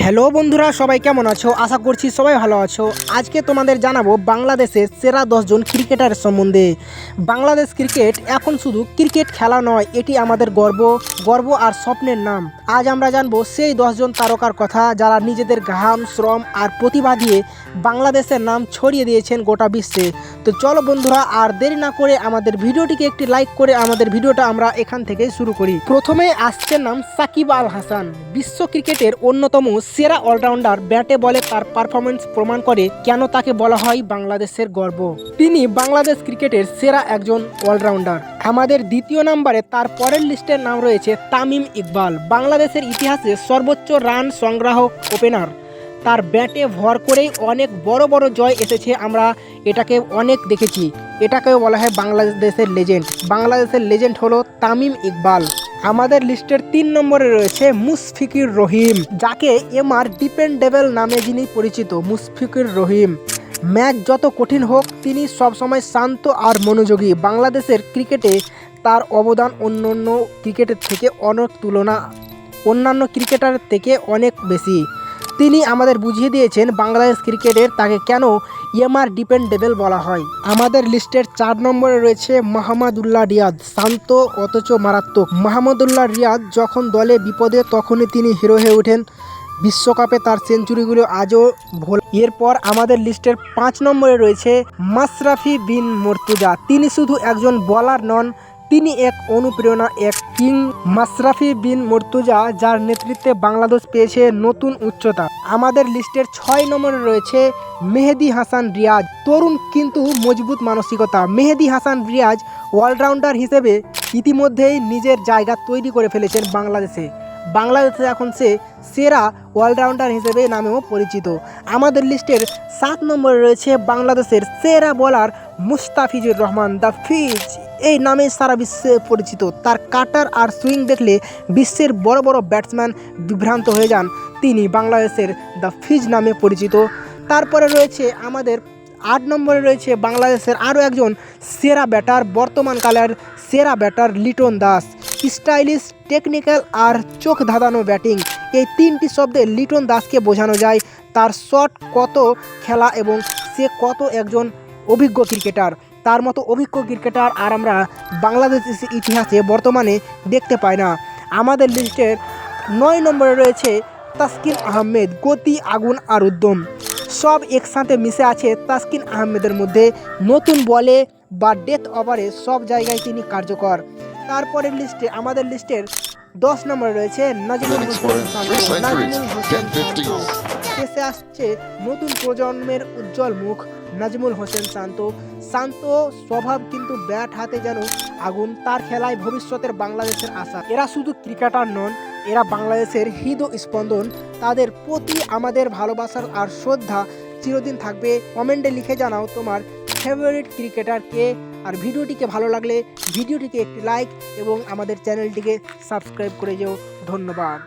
Hello বন্ধুরা, সবাই কেমন আছো? আশা করছি সবাই ভালো আছো। আজকে তোমাদের জানাব বাংলাদেশের সেরা দশজন ক্রিকেটারের সম্বন্ধে। বাংলাদেশ ক্রিকেট এখন শুধু ক্রিকেট খেলা নয়, এটি আমাদের গর্ব গর্ব আর স্বপ্নের নাম। আজ আমরা জানব সেই দশজন তারকার কথা যারা নিজেদের ঘাম, শ্রম আর প্রতিভা দিয়ে বাংলাদেশের নাম ছড়িয়ে দিয়েছেন গোটা বিশ্বে। তো চলো বন্ধুরা, আর দেরি না করে আমাদের ভিডিওটিকে একটি লাইক করে আমাদের ভিডিওটা আমরা এখান থেকে শুরু করি। প্রথমে আসছে নাম সাকিব আল হাসান। বিশ্ব ক্রিকেটের অন্যতম সেরা অলরাউন্ডার ব্যাটে বলে তার পারফরমেন্স প্রমাণ করে কেন তাকে বলা হয় বাংলাদেশের গর্ব। তিনি বাংলাদেশ ক্রিকেটের সেরা একজন অলরাউন্ডার। আমাদের দ্বিতীয় নম্বরে তার পরের লিস্টের নাম রয়েছে তামিম ইকবাল, বাংলাদেশের ইতিহাসে সর্বোচ্চ রান সংগ্রাহক ওপেনার। তার ব্যাটে ভর করেই অনেক বড় বড় জয় এসেছে আমরা এটাকে অনেক দেখেছি। এটাকেও বলা হয় বাংলাদেশের লেজেন্ড। বাংলাদেশের লেজেন্ড হলো তামিম ইকবাল। আমাদের লিস্টের তিন নম্বরে রয়েছে মুসফিকির রহিম, যাকে এমআর ডিপেন্ডেবল নামে যিনি পরিচিত মুসফিকির রহিম। ম্যাচ যত কঠিন হোক, তিনি সবসময় শান্ত আর মনোযোগী। বাংলাদেশের ক্রিকেটে তার অবদান অন্য অন্য ক্রিকেটের থেকে অনেক তুলনা অন্যান্য ক্রিকেটার থেকে অনেক বেশি। তিনি আমাদের বুঝিয়ে দিয়েছেন বাংলাদেশ ক্রিকেটের তাকে কেন এমআর ডিপেন্ডেবল বলা হয়। আমাদের লিস্টের চার নম্বরে রয়েছে মাহমুদুল্লাহ রিয়াদ, শান্ত অথচ মারাত্মক। মাহমুদুল্লাহ রিয়াদ যখন দলে বিপদে তখনই তিনি হিরো হয়ে ওঠেন। বিশ্বকাপে তার সেঞ্চুরিগুলো আজও ভোল। এরপর আমাদের লিস্টের পাঁচ নম্বরে রয়েছে মাশরাফি বিন মর্তুজা। তিনি শুধু একজন বলার নন তিনি এক অনুপ্রেরণা, এক কিং মাশরাফি বিন মর্তুজা, যার নেতৃত্বে বাংলাদেশ পেয়েছে নতুন উচ্চতা। আমাদের লিস্টের ছয় নম্বরে রয়েছে মেহেদি হাসান রিয়াজ। তরুণ কিন্তু মজবুত মানসিকতা। মেহেদি হাসান রিয়াজ অলরাউন্ডার হিসেবে ইতিমধ্যেই নিজের জায়গা তৈরি করে ফেলেছেন বাংলাদেশে। বাংলাদেশে এখন সে সেরা অলরাউন্ডার হিসেবে নামেও পরিচিত। আমাদের লিস্টের সাত নম্বরে রয়েছে বাংলাদেশের সেরা বলার মুস্তাফিজুর রহমান, দ্য ফিজ। এই নামে সারা বিশ্বে পরিচিত। তার কাটার আর সুইং দেখলে বিশ্বের বড় বড় ব্যাটসম্যান বিভ্রান্ত হয়ে যান। তিনি বাংলাদেশের দ্য ফিজ নামে পরিচিত। তারপরে রয়েছে আমাদের আট নম্বরে রয়েছে বাংলাদেশের আরও একজন সেরা ব্যাটার বর্তমানকালের সেরা batter Liton Das. Stylish, technical আর চোখ ধাঁধানো ব্যাটিং। এই তিনটি শব্দে লিটন দাসকে বোঝানো যায়, তার শট কত খেলা এবং সে কত একজন অভিজ্ঞ ক্রিকেটার। তার মতো অভিজ্ঞ ক্রিকেটার আর আমরা বাংলাদেশ ইতিহাসে বর্তমানে দেখতে পাই না। আমাদের লিস্টের নয় নম্বরে রয়েছে তাসকিন আহমেদ গতি আগুন আর উদ্যম। সব একসাথে মিশে আছে তাসকিন আহমেদের মধ্যে। নতুন বলে বা ডেথ ওভারে সব জায়গায় তিনি কার্যকর। তারপরের লিস্টে আমাদের লিস্টের দশ নম্বরে রয়েছে নাজমুল হোসেন নাজিমুল নাজমুল হোসেন। শেষে আসছে নতুন প্রজন্মের উজ্জ্বল মুখ। নাজমুল হোসেন শান্ত। শান্ত স্বভাব কিন্তু ব্যাট হাতে যেন আগুন, তার খেলায় ভবিষ্যতের বাংলাদেশের আশা। এরা শুধু ক্রিকেটার নন, এরা বাংলাদেশের হৃদ স্পন্দন তাদের প্রতি আমাদের ভালোবাসার আর শ্রদ্ধা চিরদিন থাকবে। কমেন্টে লিখে জানাও তোমার ফেভারিট ক্রিকেটার কে। আর ভিডিওটিকে ভালো লাগলে ভিডিওটিকে একটি লাইক এবং আমাদের চ্যানেলটিকে সাবস্ক্রাইব করে যেও। ধন্যবাদ।